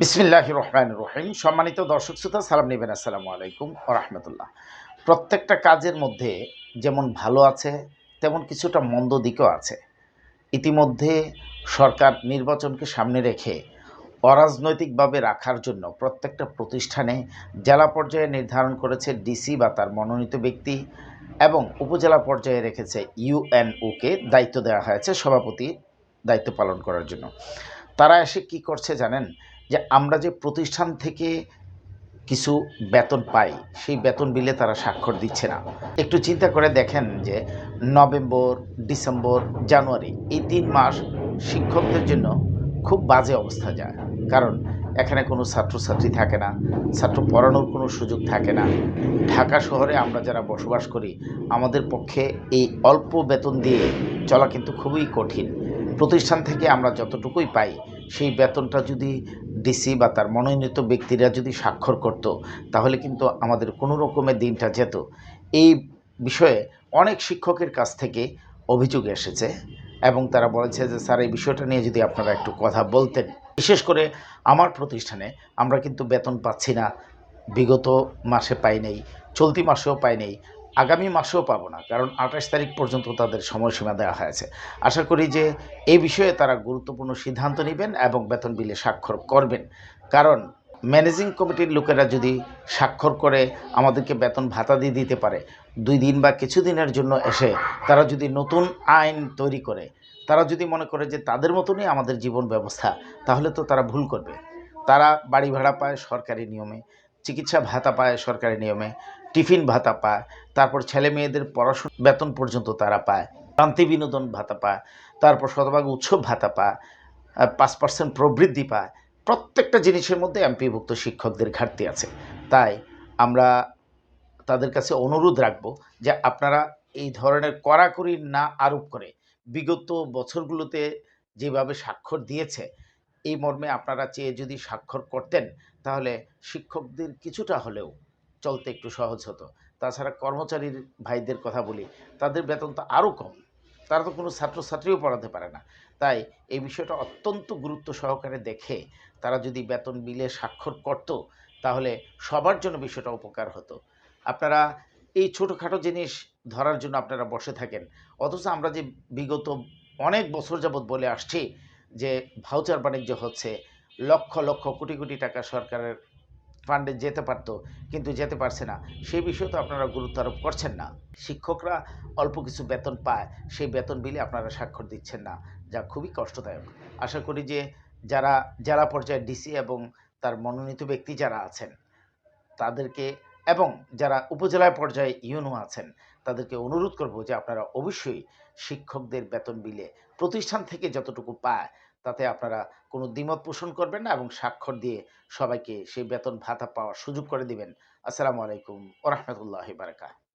বিসমিল্লাহ রহমান রহিম। সম্মানিত দর্শক শ্রোতা, সালাম নেবেন। আসসালামু আলাইকুম রহমতুল্লাহ। প্রত্যেকটা কাজের মধ্যে যেমন ভালো আছে, তেমন কিছুটা মন্দ দিকও আছে। ইতিমধ্যে সরকার নির্বাচনকে সামনে রেখে অরাজনৈতিকভাবে রাখার জন্য প্রত্যেকটা প্রতিষ্ঠানে জেলা পর্যায়ে নির্ধারণ করেছে ডিসি বা তার মনোনীত ব্যক্তি এবং উপজেলা পর্যায়ে রেখেছে ইউএনওকে দায়িত্ব দেওয়া হয়েছে সভাপতি দায়িত্ব পালন করার জন্য। তারা এসে কি করছে জানেন? যে আমরা যে প্রতিষ্ঠান থেকে কিছু বেতন পাই, সেই বেতন বিলে তারা স্বাক্ষর দিচ্ছে না। একটু চিন্তা করে দেখেন যে নভেম্বর, ডিসেম্বর, জানুয়ারি এই তিন মাস শিক্ষকদের জন্য খুব বাজে অবস্থা যায়। কারণ এখানে কোনো ছাত্রছাত্রী থাকে না, ছাত্র পড়ানোর কোনো সুযোগ থাকে না। ঢাকা শহরে আমরা যারা বসবাস করি, আমাদের পক্ষে এই অল্প বেতন দিয়ে চলা কিন্তু খুবই কঠিন। প্রতিষ্ঠান থেকে আমরা যতটুকুই পাই, সেই বেতনটা যদি ডিসি বা তার মনোনীত ব্যক্তিরা যদি স্বাক্ষর করত, তাহলে কিন্তু আমাদের কোনো রকমের দিনটা যেত। এই বিষয়ে অনেক শিক্ষকের কাছ থেকে অভিযোগ এসেছে এবং তারা বলেছে যে, স্যার, এই বিষয়টা নিয়ে যদি আপনারা একটু কথা বলতেন। বিশেষ করে আমার প্রতিষ্ঠানে আমরা কিন্তু বেতন পাচ্ছি না। বিগত মাসে পাই নেই, চলতি মাসেও পাই নেই। আগামী মাসেও পাবো না, কারণ আঠাশ তারিখ পর্যন্ত তাদের সময়সীমা দেওয়া হয়েছে। আশা করি যে এই বিষয়ে তারা গুরুত্বপূর্ণ সিদ্ধান্ত নেবেন এবং বেতন বিলে স্বাক্ষর করবেন। কারণ ম্যানেজিং কমিটির লোকেরা যদি স্বাক্ষর করে আমাদেরকে বেতন ভাতা দিয়ে দিতে পারে, দুই দিন বা কিছুদিনের জন্য এসে তারা যদি নতুন আইন তৈরি করে, তারা যদি মনে করে যে তাদের মতনই আমাদের জীবন ব্যবস্থা, তাহলে তো তারা ভুল করবে। তারা বাড়ি ভাড়া পায় সরকারি নিয়মে চিকিৎসা ভাতা পায় সরকারি নিয়মে, টিফিন ভাতা পায়, তারপর ছেলে মেয়েদের পড়াশোনা, বেতন পর্যন্ত তারা পায় শান্তি বিনোদন ভাতা পায়, তারপর শতভাগ উৎসব ভাতা পায় পাঁচ পার্সেন্ট প্রবৃদ্ধি পায়। প্রত্যেকটা জিনিসের মধ্যে এমপিভুক্ত শিক্ষকদের ঘাটতি আছে। তাই আমরা তাদের কাছে অনুরোধ রাখব যে আপনারা এই ধরনের কড়াকড়ি না আরোপ করে বিগত বছরগুলোতে যেভাবে স্বাক্ষর দিয়েছে এই মর্মে আপনারা চেয়ে যদি স্বাক্ষর করতেন, তাহলে শিক্ষকদের কিছুটা হলেও চলতে একটু সহজ হতো। তাছাড়া কর্মচারীর ভাইদের কথা বলি, তাদের বেতন তো আরও কম। তারা তো কোনো ছাত্রছাত্রীও পড়াতে পারে না। তাই এই বিষয়টা অত্যন্ত গুরুত্ব সহকারে দেখে তারা যদি বেতন মিলে স্বাক্ষর করত, তাহলে সবার জন্য বিষয়টা উপকার হতো। আপনারা এই ছোটোখাটো জিনিস ধরার জন্য আপনারা বসে থাকেন। অথচ আমরা যে বিগত অনেক বছর যাবৎ বলে আসছি যে ভাউচার বাণিজ্য হচ্ছে, লক্ষ লক্ষ কোটি কোটি টাকা সরকারের ফান্ডে যেতে পারতো, কিন্তু যেতে পারছে না। সেই বিষয়ে তো আপনারা গুরুত্ব আরোপ করছেন না। শিক্ষকরা অল্প কিছু বেতন পায়, সেই বেতন বিলে আপনারা স্বাক্ষর দিচ্ছেন না, যা খুবই কষ্টদায়ক। আশা করি যে যারা জেলা পর্যায়ে ডিসি এবং তার মনোনীত ব্যক্তি যারা আছেন, তাদেরকে এবং যারা উপজেলা পর্যায়ে ইউনো আছেন, তাদেরকে অনুরোধ করব যে আপনারা অবশ্যই শিক্ষকদের বেতন বিলে প্রতিষ্ঠান থেকে যতটুকু পায়, তাতে আপনারা কোনো দ্বিমত পোষণ করবেন না এবং স্বাক্ষর দিয়ে সবাইকে সেই বেতন ভাতা পাওয়ার সুযোগ করে দিবেন। আসসালামু আলাইকুম ওরহমতুল্লাহ বারকাত